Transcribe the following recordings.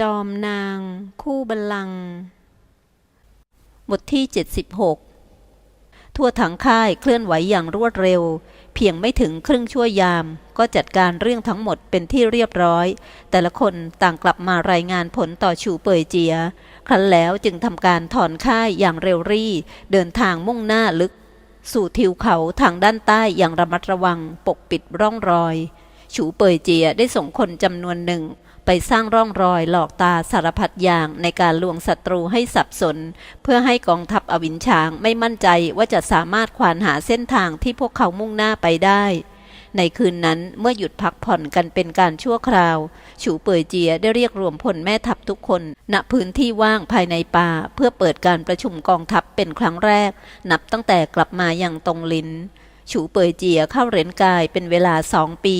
จอมนาง คู่บัลลังก์บทที่ 76 ทั่วทั้งค่ายเคลื่อนไหวอย่างรวดเร็ว เพียงไม่ถึงครึ่งชั่วยาม ก็จัดการเรื่องทั้งหมดเป็นที่เรียบร้อย แต่ละคนต่างกลับมารายงานผลต่อชูเปยเจีย ครั้นแล้วจึงทำการถอนค่ายอย่างเร็วรี่ เดินทางมุ่งหน้าลึก สู่ทิวเขาทางด้านใต้อย่างระมัดระวังปกปิดร่องรอย ฉูเปยเจียได้ส่งคนจำนวนหนึ่ง ไปสร้างร่องรอยหลอกตาสารพัดอย่างในการลวงศัตรูให้สับสน เพื่อให้กองทัพอวินชางไม่มั่นใจว่าจะสามารถควานหาเส้นทางที่พวกเขามุ่งหน้าไปได้ ในคืนนั้นเมื่อหยุดพักผ่อนกันเป็นการชั่วคราว ฉูเปยเจียได้เรียกรวมพลแม่ทัพทุกคน ณพื้นที่ว่างภายในป่า เพื่อเปิดการประชุมกองทัพเป็นครั้งแรก นับตั้งแต่กลับมาอย่างตรงลิน ฉูเปยเจียเข้าเหรียญกายเป็นเวลาสองปี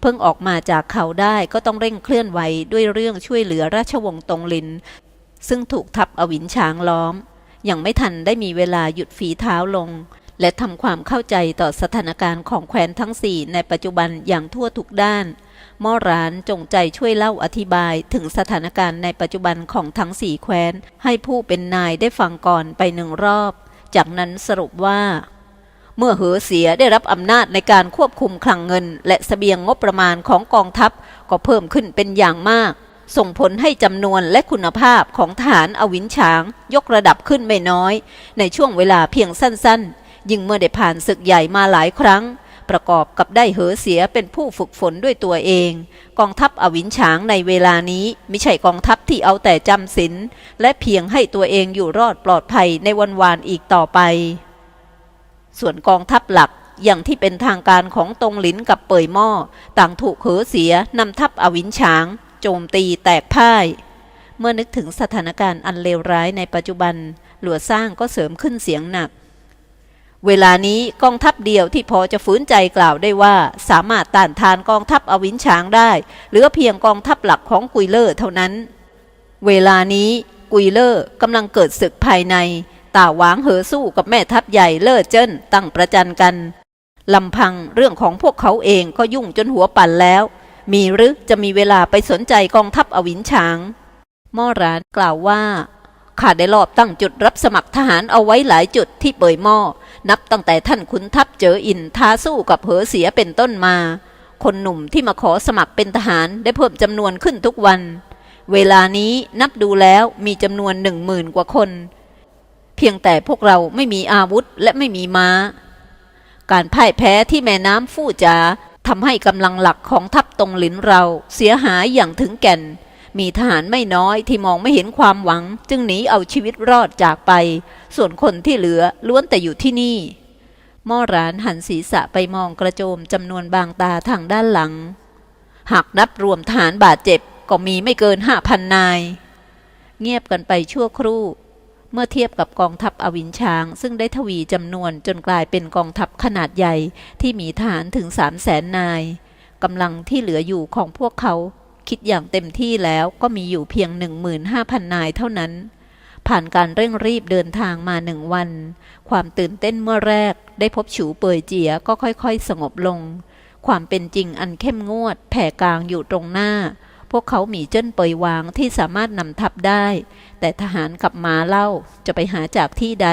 เพิ่งออกมาจากเขาได้ก็ต้องเร่งเคลื่อนไหวด้วยเรื่องช่วยเหลือราชวงศ์ตงลิน ซึ่งถูกทัพอวินช้างล้อม ยังไม่ทันได้มีเวลาหยุดฝีเท้าลง และทำความเข้าใจต่อสถานการณ์ของแคว้นทั้งสี่ในปัจจุบันอย่างทั่วทุกด้านม่อร้านจงใจช่วยเล่าอธิบายถึงสถานการณ์ในปัจจุบันของทั้งสี่แคว้น ให้ผู้เป็นนายได้ฟังก่อนไปหนึ่งรอบ จากนั้นสรุปว่า เมื่อเหอเสียได้รับอำนาจในการควบคุมคลังเงิน และสเสบียงงบประมาณของกองทัพก็เพิ่มขึ้นเป็นอย่างมาก ส่งผลให้จำนวนและคุณภาพของทหารอวินฉาง ยกระดับขึ้นไม่น้อย ในช่วงเวลาเพียงสั้นๆ ยิ่งเมื่อได้ผ่านศึกใหญ่มาหลายครั้ง ประกอบกับได้เหอเสียเป็นผู้ฝึกฝนด้วยตัวเอง กองทัพอวินฉางในเวลานี้ไม่ใช่กองทัพที่เอาแต่จำศีลและเพียงให้ตัวเองอยู่รอดปลอดภัยในวันวานอีกต่อไป ส่วนกองทัพหลักอย่างที่เป็นทางการของตงหลินกับเปยหม้อต่างถูกเหอเสียนำทัพอวินฉาง โจมตีแตกพ่าย เมื่อนึกถึงสถานการณ์อันเลวร้ายในปัจจุบัน หลัวสร้างก็เสริมขึ้นเสียงหนัก เวลานี้กองทัพเดียวที่พอจะฝืนใจกล่าวได้ว่า สามารถต้านทานกองทัพอวินฉางได้เหลือเพียงกองทัพหลักของกุยเลอร์เท่านั้น เวลานี้กุยเลอร์กำลังเกิดศึกภายใน ตาหวางเหอสู้กับแม่ทัพใหญ่เล่อเจิ้นตั้งประจันกันลำพังเรื่องของพวกเขาเองก็ยุ่งจนหัวปั่นแล้ว มีหรือจะมีเวลาไปสนใจกองทัพอวินฉางม่อรานกล่าวว่าข้าได้รอบตั้งจุดรับสมัครทหารเอาไว้หลายจุดที่เปยหม้อนับตั้งแต่ท่านขุนทัพเจออินท้าสู้กับเหอเสียเป็นต้นมา คนหนุ่มที่มาขอสมัครเป็นทหารได้เพิ่มจำนวนขึ้นทุกวัน เวลานี้นับดูแล้วมีจำนวนหนึ่งหมื่นกว่าคน พียงแต่พวกเราไม่มีอาวุธและไม่มีม้า การพ่ายแพ้ที่แม่น้ำฟู่จาทำให้กำลังหลักของทัพตรงหลินเราเสียหายอย่างถึงแก่น มีทหารไม่น้อยที่มองไม่เห็นความหวัง จึงหนีเอาชีวิตรอดจากไป ส่วนคนที่เหลือล้วนแต่อยู่ที่นี่ม่อรานหันศีรษะไปมองกระโจมจำนวนบางตาทางด้านหลัง หากนับรวมทหารบาดเจ็บก็มีไม่เกินห้าพันนาย เงียบกันไปชั่วครู่ เมื่อเทียบกับกองทัพอวินช้าง ซึ่งได้ทวีจำนวนจนกลายเป็นกองทัพขนาดใหญ่ที่มีทหารถึงสามแสนนายกำลังที่เหลืออยู่ของพวกเขา คิดอย่างเต็มที่แล้วก็มีอยู่เพียง 15,000 นายเท่านั้น ผ่านการเร่งรีบเดินทางมาหนึ่งวัน ความตื่นเต้นเมื่อแรก ได้พบฉูเปยเจียก็ค่อยๆ สงบลง ความเป็นจริงอันเข้มงวด แผ่กลางอยู่ตรงหน้า พวกเขามีเจิ้นเปยวางที่สามารถนำทัพได้ แต่ทหารกับม้าเล่าจะไปหาจากที่ใด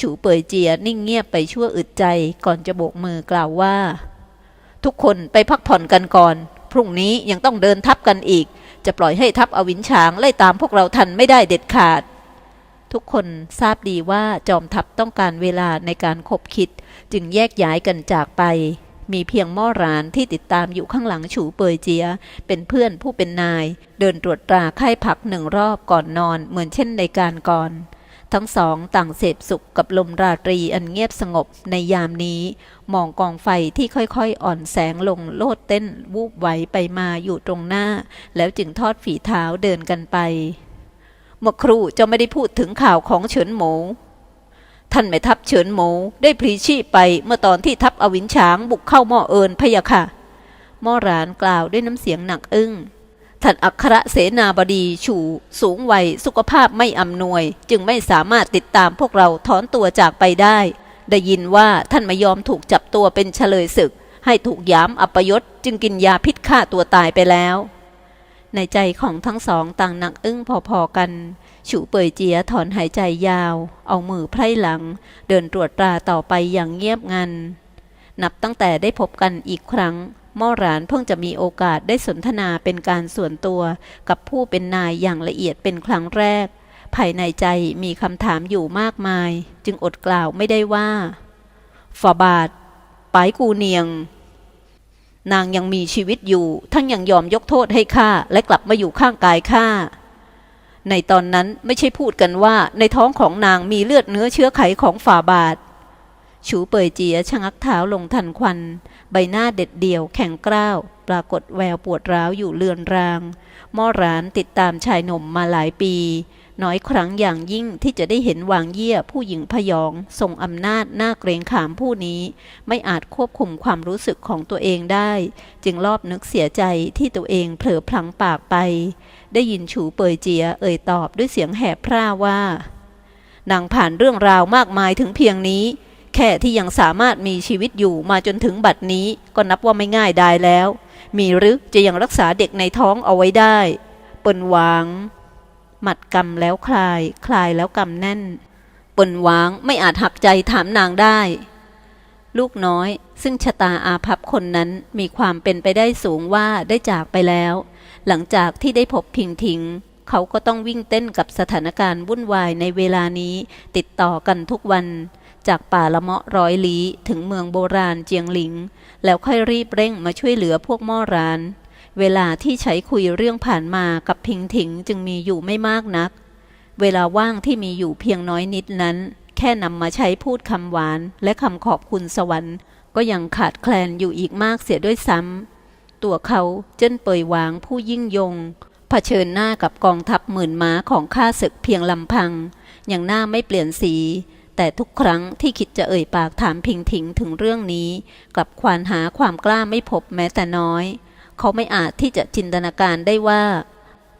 ฉูเปยเจียนิ่งเงียบไปชั่วอึดใจก่อนจะโบกมือกล่าวว่า ทุกคนไปพักผ่อนกันก่อน พรุ่งนี้ยังต้องเดินทัพกันอีก จะปล่อยให้ทัพอวินช้างไล่ตามพวกเราทันไม่ได้เด็ดขาด ทุกคนทราบดีว่าจอมทัพต้องการเวลาในการคบคิด จึงแยกย้ายกันจากไป มีเพียงม่อรานที่ติดตามอยู่ข้างหลังฉูเปยเจีย เป็นเพื่อนผู้เป็นนาย เดินตรวจตราค่ายพักหนึ่งรอบก่อนนอนเหมือนเช่นในการก่อน ทั้งสองต่างเสพสุขกับลมราตรีอันเงียบสงบในยามนี้ มองกองไฟที่ค่อยๆ อ่อนแสงลงโลดเต้นวูบไหวไปมาอยู่ตรงหน้า แล้วจึงทอดฝีเท้าเดินกันไปเมื่อครู่เจ้าไม่ได้พูดถึงข่าวของเฉินหมู ท่านแม่ทัพเฉินหมูได้พลีชีพไปเมื่อตอนที่ทัพอวินช้างบุกเข้าหม้อเอินพะยะค่ะม่อรานกล่าวด้วยน้ำเสียงหนักอึ้งท่านอัครเสนาบดีฉูสูงวัยสุขภาพไม่อำนวย จึงไม่สามารถติดตามพวกเราถอนตัวจากไปได้ ได้ยินว่าท่านไม่ยอมถูกจับตัวเป็นเฉลยศึก ให้ถูกยามอัปยศจึงกินยาพิษฆ่าตัวตายไปแล้ว ในใจของทั้งสองต่างหนักอึ้งพอๆกัน ฉูเปยเจียถอนหายใจยาว เอามือไพร่หลัง เดินตรวจตราต่อไปอย่างเงียบงัน นับตั้งแต่ได้พบกันอีกครั้งม่อหรานเพิ่งจะมีโอกาสได้สนทนาเป็นการส่วนตัวกับผู้เป็นนายอย่างละเอียดเป็นครั้งแรก ภายในใจมีคำถามอยู่มากมาย จึงอดกล่าวไม่ได้ว่าฝาบาทปายกูเนียง นางยังมีชีวิตอยู่ ทั้งยังยอมยกโทษให้ข้าและกลับมาอยู่ข้างกายข้า ในตอนนั้นไม่ใช่พูดกันว่าในท้องของนางมีเลือดเนื้อเชื้อไขของฝ่าบาท ชูเป่ยเจียชะงักเท้าลงทันควัน ใบหน้าเด็ดเดี่ยวแข็งกร้าว ปรากฏแววปวดร้าวอยู่เลือนราง ม่อร้านติดตามชายหนุ่มมาหลายปี น้อยครั้งอย่างยิ่งที่จะได้เห็นวางเยี่ยผู้หญิงพยอง ทรงอำนาจหน้าเกรงขามผู้นี้ ไม่อาจควบคุมความรู้สึกของตัวเองได้ จึงรอบนึกเสียใจที่ตัวเองเผลอพลังปากไป ได้ยินฉูเปยเจีย เอ่ยตอบด้วยเสียงแหบพร่าว่านางผ่านเรื่องราวมากมายถึงเพียงนี้ แค่ที่ยังสามารถมีชีวิตอยู่มาจนถึงบัดนี้ก็นับว่าไม่ง่ายได้แล้ว มีหรือจะยังรักษาเด็กในท้องเอาไว้ได้ เปินหวาง หมัดกำแล้วคลาย คลายแล้วกำแน่น ปนหวางไม่อาจหักใจถามนางได้ ลูกน้อยซึ่งชะตาอาภัพคนนั้นมีความเป็นไปได้สูงว่าได้จากไปแล้ว หลังจากที่ได้พบพิงทิงเขาก็ต้องวิ่งเต้นกับสถานการณ์วุ่นวายในเวลานี้ ติดต่อกันทุกวัน จากป่าละเมาะร้อยลี้ถึงเมืองโบราณเจียงหลิง แล้วค่อยรีบเร่งมาช่วยเหลือพวกม่อร้าน เวลาที่ใช้คุยเรื่องผ่านมากับพิงถิงจึงมีอยู่ไม่มากนัก เวลาว่างที่มีอยู่เพียงน้อยนิดนั้น แค่นำมาใช้พูดคำหวาน และคำขอบคุณสวรรค์ก็ยังขาดแคลนอยู่อีกมากเสียด้วยซ้ำ ตัวเขาเจิ้นเปยหวางผู้ยิ่งยง เผชิญหน้ากับกองทัพหมื่นม้าของข้าศึกเพียงลำพัง อย่างหน้าไม่เปลี่ยนสี แต่ทุกครั้งที่คิดจะเอ่ยปากถามพิงถิงถึงเรื่องนี้ กลับควานหาความกล้าไม่พบแม้แต่น้อย เขาไม่อาจที่จะจินตนาการได้ว่า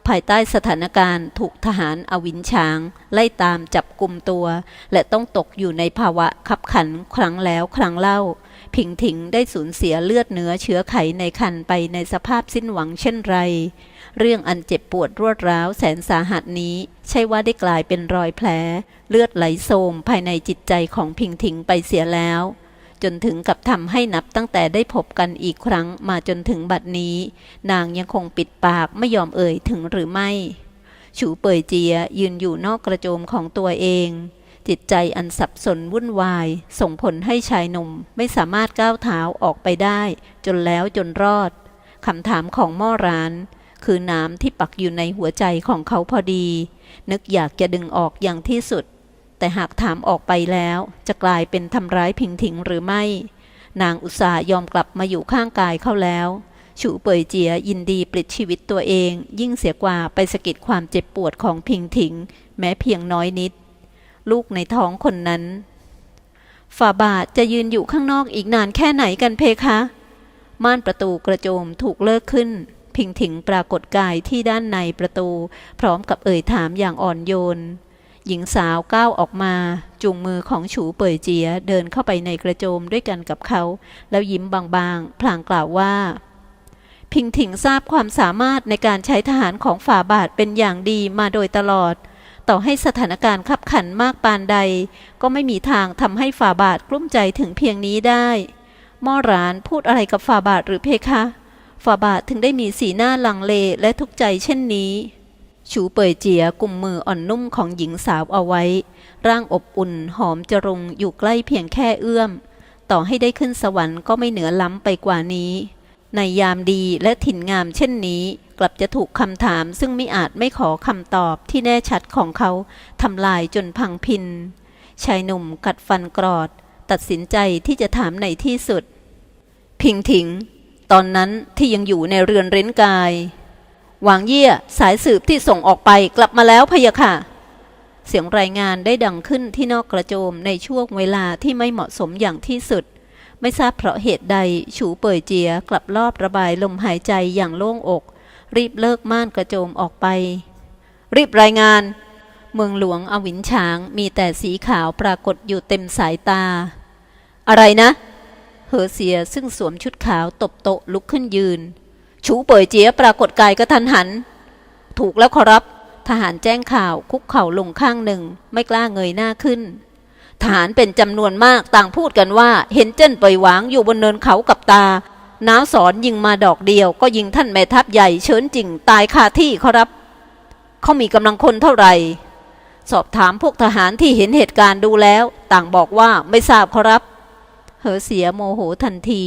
ภายใต้สถานการณ์ถูกทหารอวินช้าง ไล่ตามจับกลุ่มตัว และต้องตกอยู่ในภาวะขับขันครั้งแล้วครั้งเล่าพิงถิงได้สูญเสียเลือดเนื้อเชื้อไขในคันไปในสภาพสิ้นหวังเช่นไร เรื่องอันเจ็บปวดรวดร้าวแสนสาหัสนี้ ใช่ว่าได้กลายเป็นรอยแผล เลือดไหลโสมภายในจิตใจของพิงถิงไปเสียแล้ว จนถึงกับทำให้นับตั้งแต่ได้พบกันอีกครั้งมาจนถึงบัดนี้ นางยังคงปิดปากไม่ยอมเอ่ยถึงหรือไม่ ฉูเป่ยเจียยืนอยู่นอกกระโจมของตัวเอง จิตใจอันสับสนวุ่นวาย ส่งผลให้ชายหนุ่มไม่สามารถก้าวเท้าออกไปได้ จนแล้วจนรอดคำถามของม่อร้าน คือน้ำที่ปักอยู่ในหัวใจของเขาพอดี นึกอยากจะดึงออกอย่างที่สุด แต่หากถามออกไปแล้ว จะกลายเป็นทำร้ายพิงถิงหรือไม่ นางอุตส่าห์ยอมกลับมาอยู่ข้างกายเขาแล้ว ฉูเป่ยเจียยินดีปลิดชีวิตตัวเอง ยิ่งเสียกว่าไปสะกิดความเจ็บปวดของพิงถิง แม้เพียงน้อยนิด ลูกในท้องคนนั้นฝ่าบาทจะยืนอยู่ข้างนอกอีกนานแค่ไหนกันเพคะ ม่านประตูกระโจมถูกเลิกขึ้น พิงถิงปรากฏกายที่ด้านในประตู พร้อมกับเอ่ยถามอย่างอ่อนโยน หญิงสาวก้าวออกมาจูงมือของฉูเป่ยเจียเดินเข้าไปในกระโจมด้วยกันกับเขา แล้วยิ้มบางๆ พลางกล่าวว่า พิงถิงทราบความสามารถในการใช้ทหารของฝ่าบาทเป็นอย่างดีมาโดยตลอด ต่อให้สถานการณ์ขับขันมากปานใด ก็ไม่มีทางทำให้ฝ่าบาทกลุ้มใจถึงเพียงนี้ได้ม่อรานพูดอะไรกับฝ่าบาทหรือเพคะฝ่าบาทถึงได้มีสีหน้าลังเลและทุกข์ใจเช่นนี้ ฉูเป่ยเจียกลุ่มมืออ่อนนุ่มของหญิงสาวเอาไว้ ร่างอบอุ่นหอมจรุงอยู่ใกล้เพียงแค่เอื้อม ต่อให้ได้ขึ้นสวรรค์ก็ไม่เหนือล้ำไปกว่านี้ ในยามดีและถิ่นงามเช่นนี้ กลับจะถูกคำถามซึ่งไม่อาจไม่ขอคำตอบที่แน่ชัดของเขาทำลายจนพังพิน ชายหนุ่มกัดฟันกรอด ตัดสินใจที่จะถามในที่สุด พิงถิง ตอนนั้นที่ยังอยู่ในเรือนเร้นกาย หวางเยี่ยสายสืบที่ส่งออกไปกลับมาแล้วพะยะค่ะ เสียงรายงานได้ดังขึ้นที่นอกกระโจมในช่วงเวลาที่ไม่เหมาะสมอย่างที่สุด ไม่ทราบเพราะเหตุใดฉูเป่ยเจียกลับรอบระบายลมหายใจอย่างโล่งอก รีบเลิกม่านกระโจมออกไป รีบรายงาน เมืองหลวงอวินช้างมีแต่สีขาวปรากฏอยู่เต็มสายตา อะไรนะเหอเสียซึ่งสวมชุดขาวตบโต๊ะลุกขึ้นยืน ฉูเป่ยเจียปรากฏกายกระทันหัน ถูกแล้วขอรับ ทหารแจ้งข่าวคุกเข่าลงข้างหนึ่งไม่กล้าเงยหน้าขึ้น ทหารเป็นจำนวนมากต่างพูดกันว่า เห็นเจิ้นปล่อยหวางอยู่บนเนินเขากับตา น้าสอนยิงมาดอกเดียว ก็ยิงท่านแม่ทัพใหญ่เชิญจริงตายคาที่ขอรับ เขามีกำลังคนเท่าไหร่ สอบถามพวกทหารที่เห็นเหตุการณ์ดูแล้ว ต่างบอกว่าไม่ทราบขอรับ เหอเสียโมโหทันที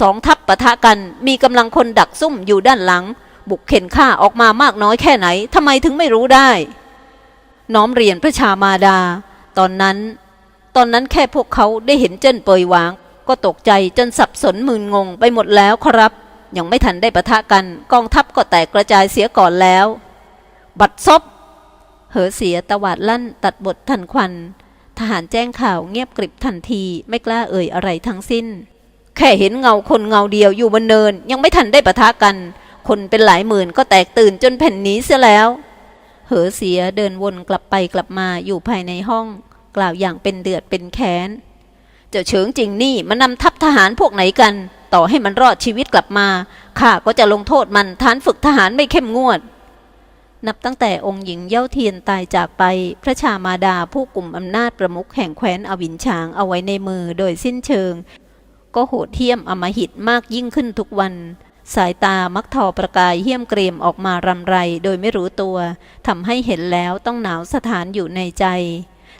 สองทัพปะทะกันมีกำลังคนดักซุ่มอยู่ด้านหลัง บุกเข็นฆ่าออกมามากน้อยแค่ไหนทำไมถึงไม่รู้ได้ น้อมเรียนพระชามาดา ตอนนั้น ตอนนั้นแค่พวกเขาได้เห็นเจิ้นเปยหวาง ก็ตกใจจนสับสนมึนงงไปหมดแล้วครับ ยังไม่ทันได้ปะทะกัน กองทัพก็แตกกระจายเสียก่อนแล้ว บัดซบเหอเสียตวาดลั่นตัดบททันควัน ทหารแจ้งข่าวเงียบกริบทันทีไม่กล้าเอ่ยอะไรทั้งสิ้น แค่เห็นเงาคนเงาเดียวอยู่บนเนิน ยังไม่ทันได้ปะทะกัน คนเป็นหลายหมื่นก็แตกตื่นจนแผ่นหนี้เสียแล้ว เหอเสียเดินวนกลับไปกลับมาอยู่ภายในห้อง กล่าวอย่างเป็นเดือดเป็นแค้นเจ้าเฉิงจริงนี่มันนำทัพทหารพวกไหนกัน ต่อให้มันรอดชีวิตกลับมาข้าก็จะลงโทษมันฐานฝึกทหารไม่เข้มงวด นับตั้งแต่องค์หญิงเย่าเทียนตายจากไป พระชามาดาผู้กลุ่มอำนาจประมุขแห่งแคว้นอวินชางเอาไว้ในมือโดยสิ้นเชิง ก็โหดเหี้ยมอมหิตมากยิ่งขึ้นทุกวัน สายตามักทอประกายเหี้ยมเกรียมออกมารำไรโดยไม่รู้ตัวทำให้เห็นแล้วต้องหนาวสถานอยู่ในใจ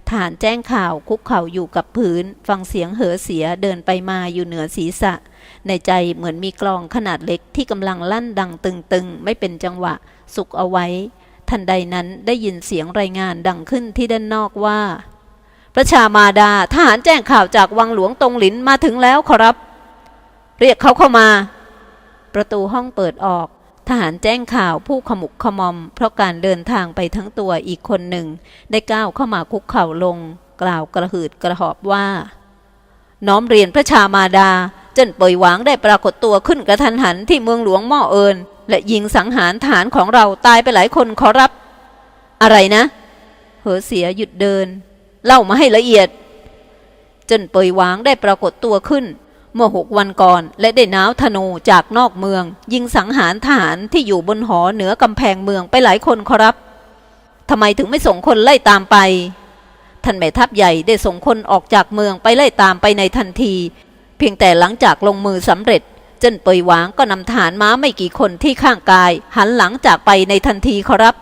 ทหารแจ้งข่าวคุกเข่าอยู่กับพื้น ฟังเสียงเหอเสียเดินไปมาอยู่เหนือศีรษะ ในใจเหมือนมีกลองขนาดเล็กที่กำลังลั่นดังตึงๆ ไม่เป็นจังหวะ สุกเอาไว้ ทันใดนั้นได้ยินเสียงรายงานดังขึ้นที่ด้านนอกว่า ประชามาดาทหารแจ้งข่าวจากวังหลวงตรงหลินมาถึงแล้วขอรับ เรียกเขาเข้ามา ประตูห้องเปิดออก ทหารแจ้งข่าวผู้ขมุกขมอม เพราะการเดินทางไปทั้งตัวอีกคนหนึ่ง ได้ก้าวเข้ามาคุกเข่าลง กล่าวกระหืดกระหอบว่า น้อมเรียนพระชามาดาเจิ้นเปยหวางได้ปรากฏตัวขึ้นกระทันหันที่เมืองหลวงม่อเอินและยิงสังหารฐานของเราตายไปหลายคนขอรับ อะไรนะ เหอเสียหยุดเดิน เล่ามาให้ละเอียด จนเปยหวางได้ปรากฏตัวขึ้น เมื่อหกวันก่อน และได้น้าวธนูจากนอกเมือง ยิงสังหารทหารที่อยู่บนหอเหนือกำแพงเมืองไปหลายคนขอรับทำไมถึงไม่ส่งคนไล่ตามไป ท่านแม่ทัพใหญ่ได้ส่งคนออกจากเมืองไปไล่ตามไปในทันที เพียงแต่หลังจากลงมือสำเร็จจนเปยหวางก็นำทหารม้าไม่กี่คนที่ข้างกาย หันหลังจากไปในทันทีขอรับ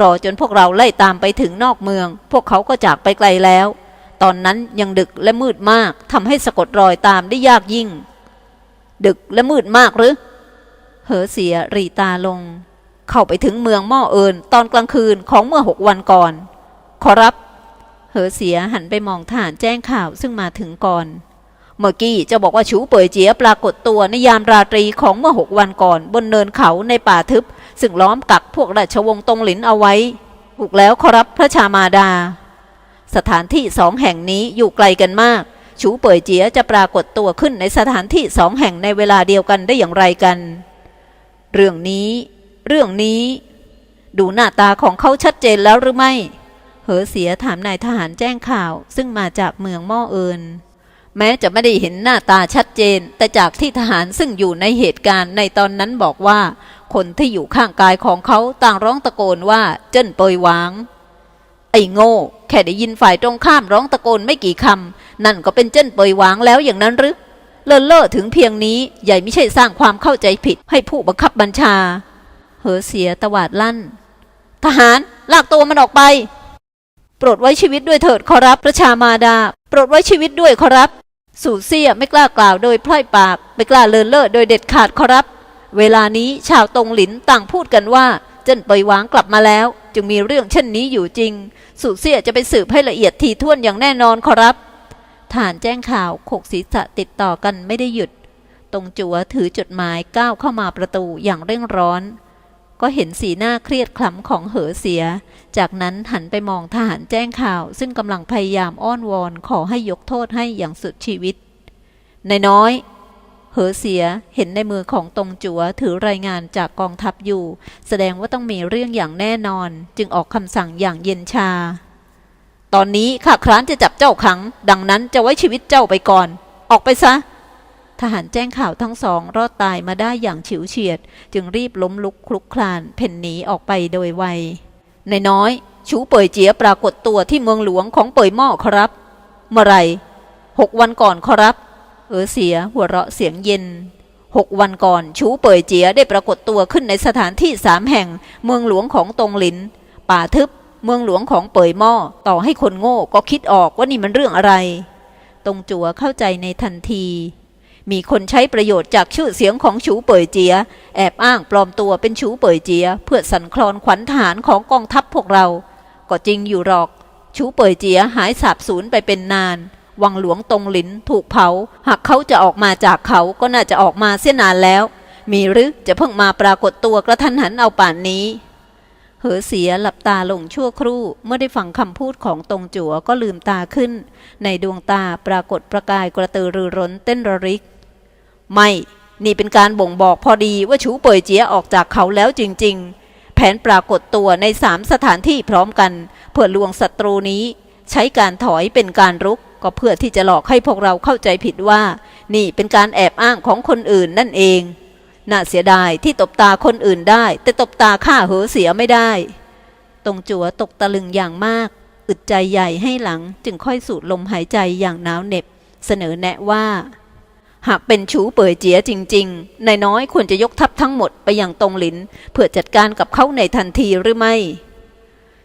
รอจนพวกเราไล่ตามไปถึงนอกเมือง พวกเขาก็จากไปไกลแล้ว ตอนนั้นยังดึกและมืดมากทำให้สะกดรอยตามได้ยากยิ่ง ดึกและมืดมากหรือ เหอเสียรีตาลง เข้าไปถึงเมืองม่อเอินตอนกลางคืนของเมื่อหกวันก่อน ขอรับ เหอเสียหันไปมองทหารแจ้งข่าวซึ่งมาถึงก่อนเมื่อกี้จะบอกว่าชูเป่ยเจียปรากฏตัวในยามราตรีของเมื่อหกวันก่อน บนเนินเขาในป่าทึบ ซึ่งล้อมกักพวกราชวงศ์ตงหลินเอาไว้ถูกแล้วขอรับพระชามาดา สถานที่สองแห่งนี้อยู่ไกลกันมาก ชูเป่ยเจียจะปรากฏตัวขึ้นในสถานที่สองแห่งในเวลาเดียวกันได้อย่างไรกัน เรื่องนี้ เรื่องนี้ ดูหน้าตาของเขาชัดเจนแล้วหรือไม่ เหอเสียถามนายทหารแจ้งข่าวซึ่งมาจากเมืองม่อเอินแม้จะไม่ได้เห็นหน้าตาชัดเจน แต่จากที่ทหารซึ่งอยู่ในเหตุการณ์ในตอนนั้นบอกว่า คนที่อยู่ข้างกายของเขาต่างร้องตะโกนว่าเจิ้นเปยหวาง ไอ้โง่ แค่ได้ยินฝ่ายตรงข้ามร้องตะโกนไม่กี่คำนั่นก็เป็นเจิ้นเปยหวางแล้วอย่างนั้นหรือเลินเล่อถึงเพียงนี้ใหญ่ไม่ใช่สร้างความเข้าใจผิดให้ผู้บังคับบัญชา เหอเสียตวาดลั่น ทหารลากตัวมันออกไป โปรดไว้ชีวิตด้วยเถิดขอรับประชามาดา โปรดไว้ชีวิตด้วยขอรับ สู่เสียไม่กล้ากล่าวโดยพล่อยปาก ไม่กล้าเลินเล่อโดยเด็ดขาดขอรับ เวลานี้ชาวตงหลินต่างพูดกันว่า เจิ้นเปยหวางกลับมาแล้ว จึงมีเรื่องเช่นนี้อยู่จริงสู่เสียจะไปสืบให้ละเอียดทีท่วนอย่างแน่นอนขอรับฐานแจ้งข่าวขกศีรษะติดต่อกันไม่ได้หยุด ตรงจัวถือจดหมายก้าวเข้ามาประตูอย่างเร่งร้อน ก็เห็นสีหน้าเครียดขลำของเหอเสีย จากนั้นหันไปมองทหารแจ้งข่าว ซึ่งกำลังพยายามอ้อนวอนขอให้ยกโทษให้อย่างสุดชีวิตนายน้อย เหอเสียเห็นในมือของตรงจัวถือรายงานจากกองทัพอยู่ แสดงว่าต้องมีเรื่องอย่างแน่นอน จึงออกคำสั่งอย่างเย็นชา ตอนนี้ข้าคร้านจะจับเจ้าขัง ดังนั้นจะไว้ชีวิตเจ้าไปก่อน ออกไปซะ ทหารแจ้งข่าวทั้งสองรอดตายมาได้อย่างฉิวเฉียด จึงรีบล้มลุกคลุกคลานเพ่นหนีออกไปโดยไวนายน้อย ชูเป่ยเจียปรากฏตัวที่เมืองหลวงของเป่ยหม้อครับ เมื่อไรหกวันก่อนครับ เออเสียหัวเราะเสียงเย็นหกวันก่อนชูเป่ยเจียได้ปรากฏตัวขึ้นในสถานที่สามแห่ง เมืองหลวงของตงหลิน ป่าทึบ เมืองหลวงของเป่ยหม้อต่อให้คนโง่ก็คิดออกว่านี่มันเรื่องอะไรตรงจัวเข้าใจในทันที มีคนใช้ประโยชน์จากชื่อเสียงของชูเป่ยเจีย แอบอ้างปลอมตัวเป็นชูเป่ยเจีย เพื่อสั่นคลอนขวัญทหารของกองทัพพวกเรา ก็จริงอยู่หรอก ชูเป่ยเจียหายสาบสูญไปเป็นนาน วังหลวงตรงหลินถูกเผา หากเขาจะออกมาจากเขาก็น่าจะออกมาเสียนานแล้ว มีหรือจะเพิ่งมาปรากฏตัวกระทันหันเอาป่านนี้ เหอเสียหลับตาลงชั่วครู่ เมื่อได้ฟังคำพูดของตรงจั๋วก็ลืมตาขึ้น ในดวงตาปรากฏประกายกระตือรือร้นเต้นระริก ไม่ นี่เป็นการบ่งบอกพอดีว่าชูเป่ยเจียออกจากเขาแล้วจริง ๆ แผนปรากฏตัวในสามสถานที่พร้อมกันเพื่อลวงศัตรูนี้ ใช้การถอยเป็นการรุก ก็เพื่อที่จะหลอกให้พวกเราเข้าใจผิดว่า นี่เป็นการแอบอ้างของคนอื่นนั่นเอง น่าเสียดายที่ตบตาคนอื่นได้ แต่ตบตาข้าเหอเสียไม่ได้ ตรงจัวตกตะลึงอย่างมาก อึดใจใหญ่ให้หลังจึงค่อยสูดลมหายใจอย่างหนาวเหน็บ เสนอแนะว่า หากเป็นชูเป่ยเจียจริงๆนายน้อยควรจะยกทัพทั้งหมดไปยังตรงหลินเพื่อจัดการกับเขาในทันทีหรือไม่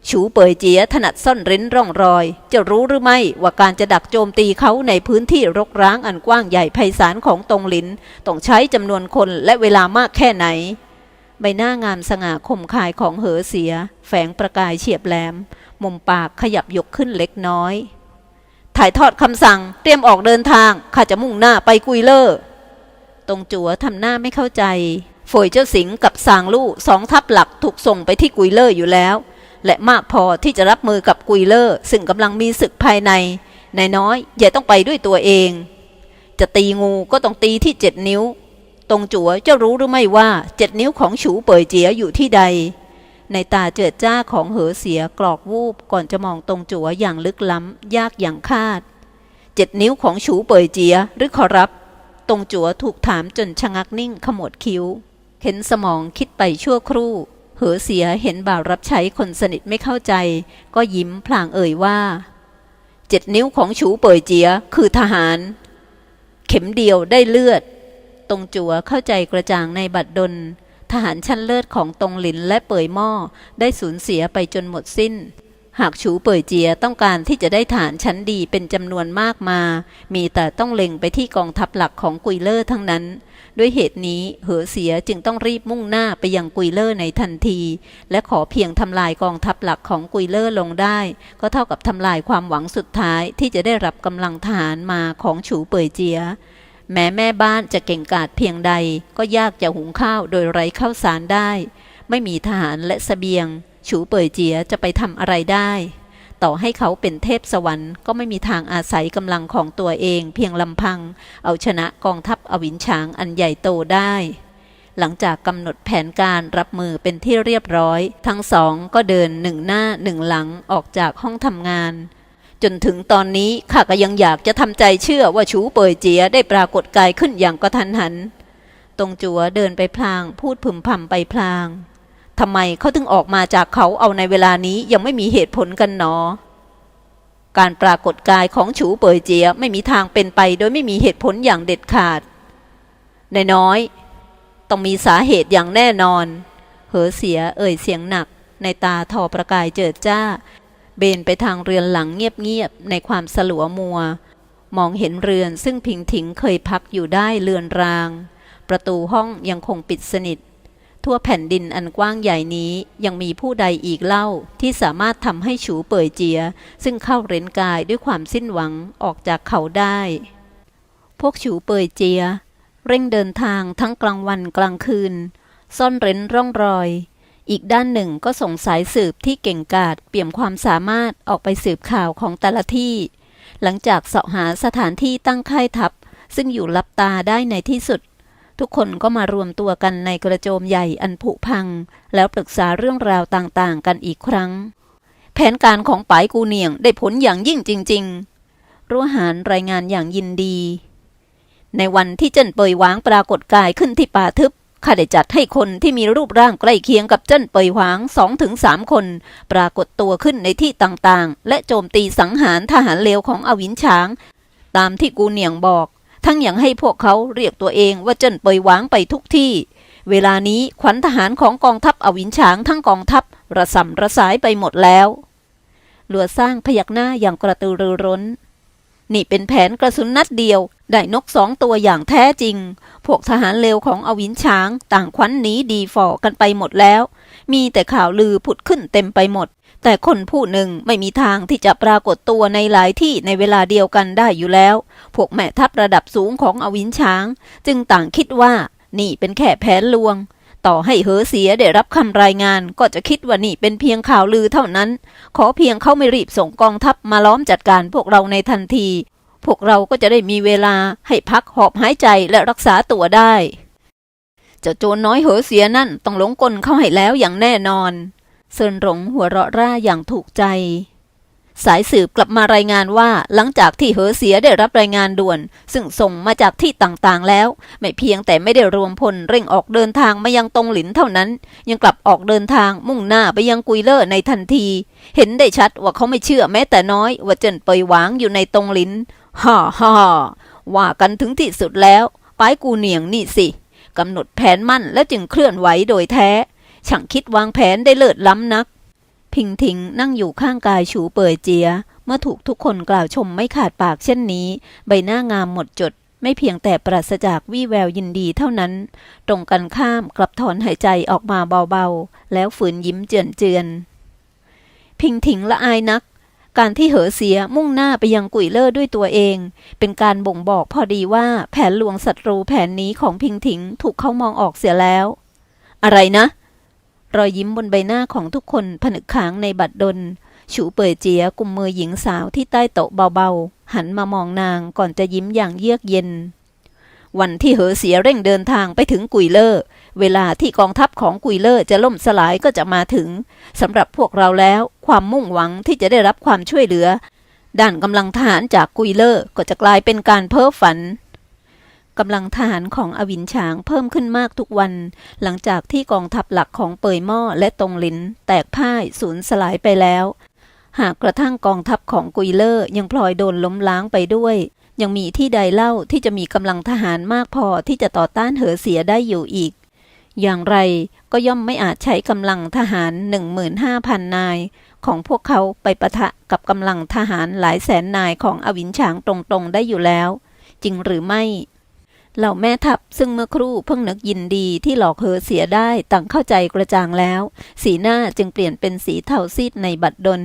ชูเปยเจียถนัดซ่อนเร้นร่องรอย จะรู้หรือไม่ว่าการจะดักโจมตีเขาในพื้นที่รกร้างอันกว้างใหญ่ไพศาลของตรงหลิน ต้องใช้จำนวนคนและเวลามากแค่ไหน ใบหน้างามสง่าคมคายของเหอเสีย แฝงประกายเฉียบแหลม มุมปากขยับยกขึ้นเล็กน้อย ถ่ายทอดคำสั่งเตรียมออกเดินทางข้าจะมุ่งหน้าไปกุยเลอร์ตรงจัวทำหน้าไม่เข้าใจ ฝอยเจ้าสิงกับสางลู่สองทัพหลักถูกส่งไปที่กุยเลอร์อยู่แล้ว และมากพอที่จะรับมือกับกุยเลอร์ซึ่งกำลังมีศึกภายใน นายน้อยอย่าต้องไปด้วยตัวเอง จะตีงูก็ต้องตีที่เจ็ดนิ้ว ตรงจัวจ้ารู้หรือไม่ว่าเจ็ดนิ้วของฉูเป่ยเจียอยู่ที่ใด ในตาเจิดจ้าของเหอเสียกรอกวูบก่อนจะมองตรงจัวอย่างลึกล้ำ ยากอย่างคาด เจ็ดนิ้วของฉูเป่ยเจียหรือขอรับ ตรงจัวถูกถามจนชะงักนิ่งขมวดคิ้ว เข็นสมองคิดไปชั่วครู่ เหอเสียเห็นบ่าวรับใช้คนสนิทไม่เข้าใจ ก็ยิ้มพลางเอ่ยว่าเจ็ดนิ้วของฉูเป่ยเจียคือทหาร เข็มเดียวได้เลือด ตรงจัวเข้าใจกระจ่างในบัดดล ทหารชั้นเลิศของตรงหลินและเป่ยหม้อได้สูญเสียไปจนหมดสิ้น หากฉูเป่ยเจียต้องการที่จะได้ฐานชั้นดีเป็นจำนวนมากมา มีแต่ต้องเล็งไปที่กองทัพหลักของกุยเลอร์ทั้งนั้น ด้วยเหตุนี้เหอเสียจึงต้องรีบมุ่งหน้าไปยังกุยเลอร์ในทันที และขอเพียงทำลายกองทัพหลักของกุยเลอร์ลงได้ ก็เท่ากับทำลายความหวังสุดท้ายที่จะได้รับกำลังทหารมาของฉูเป่ยเจียแม้แม่บ้านจะเก่งกาจเพียงใด ก็ยากจะหุงข้าวโดยไร้ข้าวสารได้ ไม่มีทหารและสเสบียง ฉูเป่ยเจียจะไปทำอะไรได้ ต่อให้เขาเป็นเทพสวรรค์ก็ไม่มีทางอาศัยกำลังของตัวเองเพียงลำพัง เอาชนะกองทัพอวินช้างอันใหญ่โตได้ หลังจากกำหนดแผนการรับมือเป็นที่เรียบร้อย ทั้งสองก็เดินหนึ่งหน้าหนึ่งหลังออกจากห้องทำงานจนถึงตอนนี้ข้าก็ยังอยากจะทำใจเชื่อว่าชูเป่ยเจียได้ปรากฏกายขึ้นอย่างกระทันหัน ตรงจัวเดินไปพลางพูดพึมพำไปพลาง ทำไมเขาถึงออกมาจากเขาเอาในเวลานี้ยังไม่มีเหตุผลกันหนอ การปรากฏกายของฉูเปยเจียไม่มีทางเป็นไปโดยไม่มีเหตุผลอย่างเด็ดขาดนน้อยต้องมีสาเหตุอย่างแน่นอน เหอเสียเอ่ยเสียงหนัก ในตาทอประกายเจิดจ้า เบนไปทางเรือนหลังเงียบๆในความสลัวมัว มองเห็นเรือนซึ่งพิงถิงเคยพักอยู่ได้เรือนราง ประตูห้องยังคงปิดสนิท ทั่วแผ่นดินอันกว้างใหญ่นี้ยังมีผู้ใดอีกเล่าที่สามารถทำให้ฉูเป่ยเจีย ซึ่งเข้าเร้นกายด้วยความสิ้นหวังออกจากเขาได้ พวกฉูเป่ยเจีย เร่งเดินทางทั้งกลางวันกลางคืน ซ่อนเร้นร่องรอย อีกด้านหนึ่งก็ส่งสายสืบที่เก่งกาจเปี่ยมความสามารถออกไปสืบข่าวของแต่ละที่ หลังจากเสาะหาสถานที่ตั้งค่ายทัพซึ่งอยู่ลับตาได้ในที่สุด ทุกคนก็มารวมตัวกันในกระโจมใหญ่อันผุพัง แล้วปรึกษาเรื่องราวต่างๆ กันอีกครั้ง แผนการของป๋ายกูเนียงได้ผลอย่างยิ่งจริง ๆรั้วหารรายงานอย่างยินดี ในวันที่เจิ้นเปยหวางปรากฏกายขึ้นที่ป่าทึบข้าได้จัดให้คนที่มีรูปร่างใกล้เคียงกับเจิ้นเปยหวางสองถึงสามคน ปรากฏตัวขึ้นในที่ต่างๆ และโจมตีสังหารทหารเลวของอวินช้าง ตามที่กูเหนียงบอก ทั้งยังให้พวกเขาเรียกตัวเองว่าเจิ้นเปยหวางไปทุกที่ เวลานี้ขวัญทหารของกองทัพอวินช้างทั้งกองทัพระสำระสายไปหมดแล้ว หลัวสร้างพยักหน้าอย่างกระตือรือร้น นี่เป็นแผนกระสุนนัดเดียว ได้นกสองตัวอย่างแท้จริง พวกทหารเลวของอวินช้าง ต่างควันหนีดีฝ่อกันไปหมดแล้ว มีแต่ข่าวลือผุดขึ้นเต็มไปหมด แต่คนผู้หนึ่งไม่มีทางที่จะปรากฏตัวในหลายที่ในเวลาเดียวกันได้อยู่แล้ว พวกแม่ทัพระดับสูงของอวินช้าง จึงต่างคิดว่า นี่เป็นแค่แผนลวง ต่อให้เหอเสียได้รับคำรายงานก็จะคิดว่านี่เป็นเพียงข่าวลือเท่านั้น ขอเพียงเขาไม่รีบส่งกองทัพมาล้อมจัดการพวกเราในทันที พวกเราก็จะได้มีเวลาให้พักหอบหายใจและรักษาตัวได้ เจ้าโจรน้อยเหอเสียนั่นต้องหลงกลเข้าให้แล้วอย่างแน่นอน เซินหลงหัวเราะร่าอย่างถูกใจ สายสืบกลับมารายงานว่าหลังจากที่เหอเสียได้รับรายงานด่วน ซึ่งส่งมาจากที่ต่างๆแล้ว ไม่เพียงแต่ไม่ได้รวมพลเร่งออกเดินทางมายังตรงหลินเท่านั้น ยังกลับออกเดินทางมุ่งหน้าไปยังกุยเลอร์ในทันที เห็นได้ชัดว่าเขาไม่เชื่อแม้แต่น้อย ว่าเจินเปยหวางอยู่ในตรงหลินฮ่าฮ่าว่ากันถึงที่สุดแล้วป้ายกูเหนียงนี่สิกำหนดแผนมั่นแล้วจึงเคลื่อนไหวโดยแท้ ช่างคิดวางแผนได้เลิศล้ำนัก พิงทิงนั่งอยู่ข้างกายฉูเปยเจีย เมื่อถูกทุกคนกล่าวชมไม่ขาดปากเช่นนี้ ใบหน้างามหมดจด ไม่เพียงแต่ปราศจากวี่แววยินดีเท่านั้น ตรงกันข้ามกลับถอนหายใจออกมาเบาๆ แล้วฝืนยิ้มเจือนเจือนๆพิงทิงละอายนักการที่เหอเสียมุ่งหน้าไปยังกุยเลอร์ด้วยตัวเอง เป็นการบ่งบอกพอดีว่าแผนลวงศัตรูแผนนี้ของพิงถิงถูกเขามองออกเสียแล้ว อะไรนะ รอยยิ้มบนใบหน้าของทุกคนผนึกค้างในบัดดล ฉูเป่ยเจียกุมมือหญิงสาวที่ใต้โต๊ะเบาๆ หันมามองนางก่อนจะยิ้มอย่างเยือกเย็น วันที่เหอเสียเร่งเดินทางไปถึงกุยเลอร์เวลาที่กองทัพของกุยเลอร์จะล่มสลายก็จะมาถึงสำหรับพวกเราแล้ว ความมุ่งหวังที่จะได้รับความช่วยเหลือ ด้านกำลังทหารจากกุยเลอร์ก็จะกลายเป็นการเพ้อฝัน กำลังทหารของอวินฉางเพิ่มขึ้นมากทุกวัน หลังจากที่กองทัพหลักของเปยหม้อและตงหลิน แตกพ่ายสูญสลายไปแล้ว หากกระทั่งกองทัพของกุยเลอร์ยังพลอยโดนล้มล้างไปด้วย ยังมีที่ใดเล่าที่จะมีกำลังทหารมากพอที่จะต่อต้านเหอเสียได้อยู่อีก อย่างไรก็ย่อมไม่อาจใช้กำลังทหาร 15,000 นาย ของพวกเขาไปปะทะกับกำลังทหารหลายแสนนายของอวินฉางตรงๆได้อยู่แล้ว จริงหรือไม่ เหล่าแม่ทัพซึ่งเมื่อครู่เพิ่งนึกยินดีที่หลอกเหอเสียได้ต่างเข้าใจกระจ่างแล้ว สีหน้าจึงเปลี่ยนเป็นสีเทาซีดในบัดดล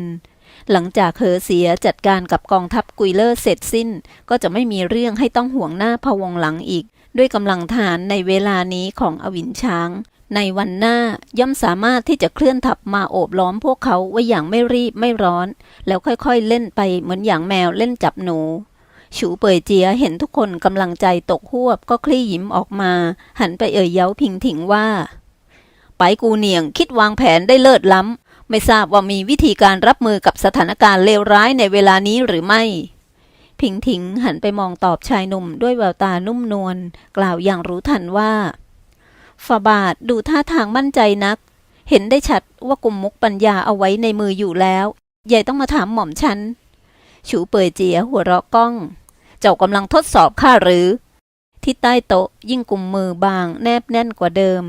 หลังจากเหอเสียจัดการกับกองทัพกุยเลอร์เสร็จสิ้น ก็จะไม่มีเรื่องให้ต้องห่วงหน้าพะวงหลังอีก ด้วยกำลังทหารในเวลานี้ของอวินช้าง ในวันหน้าย่อมสามารถที่จะเคลื่อนทัพมาโอบล้อมพวกเขาไว้อย่างไม่รีบไม่ร้อน แล้วค่อยๆเล่นไปเหมือนอย่างแมวเล่นจับหนู ฉูเป่ยเจียเห็นทุกคนกำลังใจตกหวบก็คลี่ยิ้มออกมา หันไปเอ่ยเย้าพิงถิงว่า ไปกูเนียงคิดวางแผนได้เลิศล้ำไม่ทราบว่ามีวิธีการรับมือกับสถานการณ์เลวร้ายในเวลานี้หรือไม่ พิงถิงหันไปมองตอบชายหนุ่มด้วยแววตานุ่มนวลกล่าวอย่างรู้ทันว่าฟาบาทดูท่าทางมั่นใจนัก เห็นได้ชัดว่ากลุ่มมุกปัญญาเอาไว้ในมืออยู่แล้ว ใหญ่ต้องมาถามหม่อมฉัน ฉูเป่ยเจียหัวเราะก้อง เจ้ากำลังทดสอบข้าหรือ ที่ใต้โต๊ะยิ่งกุมมือบางแนบแน่นกว่าเดิม